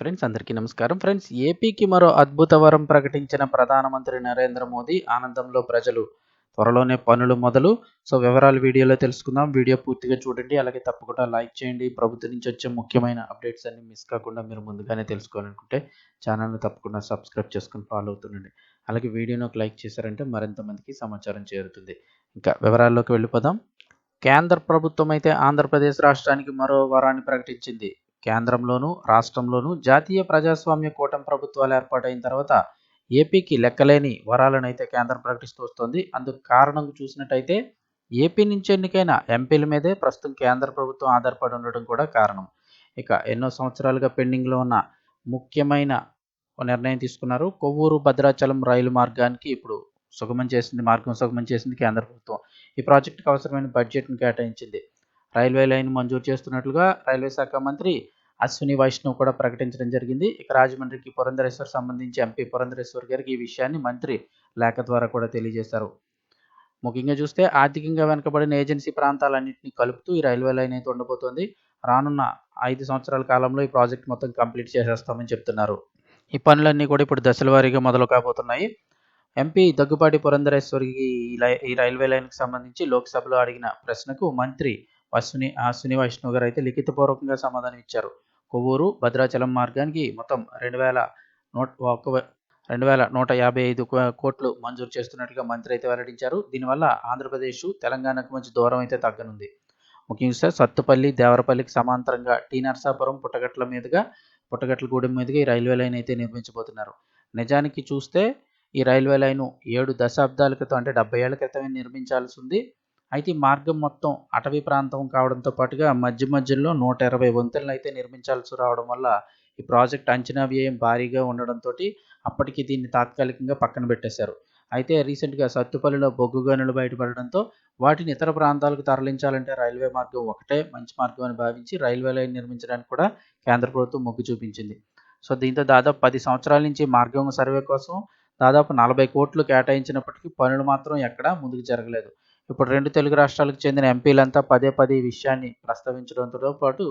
Friends అందరికీ నమస్కారం. Friends ఏపీకి మరో అద్భుత వరం ప్రకటించిన ప్రధానమంత్రి నరేంద్ర మోదీ ఆనందంలో ప్రజలు త్వరలోనే పనులు మొదలు. సో వివరాలు వీడియోలో తెలుసుకుందాం. వీడియో పూర్తిగా చూడండి. అలాగే తప్పకుండా లైక్ చేయండి. ప్రభుత్వం నుంచి వచ్చే ముఖ్యమైన అప్డేట్స్ అన్ని మిస్ కాకుండా మీరు ముందుగానే తెలుసుకోవాలనుకుంటే ఛానల్ని తప్పకుండా సబ్స్క్రైబ్ చేసుకుని ఫాలో అవుతుండండి. అలాగే వీడియోను ఒక లైక్ చేశారంటే మరింత మందికి సమాచారం చేరుతుంది. ఇంకా వివరాల్లోకి వెళ్ళిపోదాం. కేంద్ర ప్రభుత్వం అయితే ఆంధ్రప్రదేశ్ రాష్ట్రానికి మరో వరాన్ని ప్రకటించింది. కేంద్రంలోనూ రాష్ట్రంలోనూ జాతీయ ప్రజాస్వామ్య కూటమి ప్రభుత్వాలు ఏర్పాటైన తర్వాత ఏపీకి లెక్కలేని వరాలను అయితే కేంద్రం ప్రకటిస్తూ వస్తుంది. అందుకు కారణం చూసినట్టయితే ఏపీ నుంచి ఎన్నికైన ఎంపీల మీదే ప్రస్తుతం కేంద్ర ప్రభుత్వం ఆధారపడి ఉండడం కూడా కారణం. ఇక ఎన్నో సంవత్సరాలుగా పెండింగ్లో ఉన్న ముఖ్యమైన నిర్ణయం తీసుకున్నారు. కొవ్వూరు భద్రాచలం రైలు మార్గానికి ఇప్పుడు సుగమం చేసింది మార్గం సుగమం చేసింది కేంద్ర ప్రభుత్వం. ఈ ప్రాజెక్టుకు అవసరమైన బడ్జెట్ను కేటాయించింది. రైల్వే లైన్ మంజూరు చేస్తున్నట్లుగా రైల్వే శాఖ మంత్రి అశ్విని వైష్ణవ్ కూడా ప్రకటించడం జరిగింది. ఇక రాజమండ్రికి పురంధరేశ్వర్ సంబంధించి ఎంపీ పురంధరేశ్వర్ గారికి ఈ విషయాన్ని మంత్రి లేఖ ద్వారా కూడా తెలియజేశారు. ముఖ్యంగా చూస్తే ఆర్థికంగా వెనుకబడిన ఏజెన్సీ ప్రాంతాలన్నింటినీ కలుపుతూ ఈ రైల్వే లైన్ అయితే ఉండబోతోంది. రానున్న ఐదు సంవత్సరాల కాలంలో ఈ ప్రాజెక్ట్ మొత్తం కంప్లీట్ చేసేస్తామని చెప్తున్నారు. ఈ పనులన్నీ కూడా ఇప్పుడు దశల వారీగా మొదలు కాబోతున్నాయి. ఎంపీ దగ్గుపాటి పురంధరేశ్వరికి ఈ రైల్వే లైన్కి సంబంధించి లోక్సభలో అడిగిన ప్రశ్నకు మంత్రి అశ్విని అశ్విని వైష్ణవ్ గారు అయితే లిఖితపూర్వకంగా సమాధానం ఇచ్చారు. కొవ్వూరు భద్రాచలం మార్గానికి మొత్తం రెండు వేల నూట ఒక రెండు వేల నూట యాభై ఐదు కోట్లు మంజూరు చేస్తున్నట్టుగా మంత్రి అయితే వెల్లడించారు. దీనివల్ల ఆంధ్రప్రదేశ్ తెలంగాణకు మంచి దూరం అయితే తగ్గనుంది. ముఖ్యంగా సత్తుపల్లి దేవరపల్లికి సమాంతరంగా టీ నర్సాపురం పుట్టగట్ల మీదుగా పుట్టగట్లగూడెం మీదుగా ఈ రైల్వే లైన్ అయితే నిర్మించబోతున్నారు. నిజానికి చూస్తే ఈ రైల్వే లైను ఏడు దశాబ్దాల క్రితం అంటే డెబ్బై ఏళ్ళ క్రితమే నిర్మించాల్సి ఉంది. అయితే ఈ మార్గం మొత్తం అటవీ ప్రాంతం కావడంతో పాటుగా మధ్య మధ్యలో నూట ఇరవై వంతులను అయితే నిర్మించాల్సి రావడం వల్ల ఈ ప్రాజెక్ట్ అంచనా వ్యయం భారీగా ఉండడంతో అప్పటికి దీన్ని తాత్కాలికంగా పక్కన పెట్టేశారు. అయితే రీసెంట్గా సత్తుపల్లిలో బొగ్గు గనులు బయటపడడంతో వాటిని ఇతర ప్రాంతాలకు తరలించాలంటే రైల్వే మార్గం ఒకటే మంచి మార్గం అని భావించి రైల్వే లైన్ నిర్మించడానికి కూడా కేంద్ర ప్రభుత్వం మొగ్గు చూపించింది. సో దీంతో దాదాపు పది సంవత్సరాల నుంచి మార్గం సర్వే కోసం దాదాపు నలభై కోట్లు కేటాయించినప్పటికీ పనులు మాత్రం ఎక్కడా ముందుకు జరగలేదు. ఇప్పుడు రెండు తెలుగు రాష్ట్రాలకు చెందిన ఎంపీలంతా పదే పదే ఈ విషయాన్ని ప్రస్తావించడంతో పాటు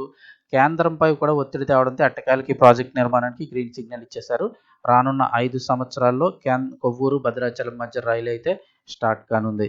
కేంద్రంపై కూడా ఒత్తిడి తేవడంతో అట్టకాలకి ప్రాజెక్ట్ నిర్మాణానికి గ్రీన్ సిగ్నల్ ఇచ్చేశారు. రానున్న ఐదు సంవత్సరాల్లో క్యాన్ కొవ్వూరు భద్రాచలం మధ్య రైలు అయితే స్టార్ట్ కానుంది.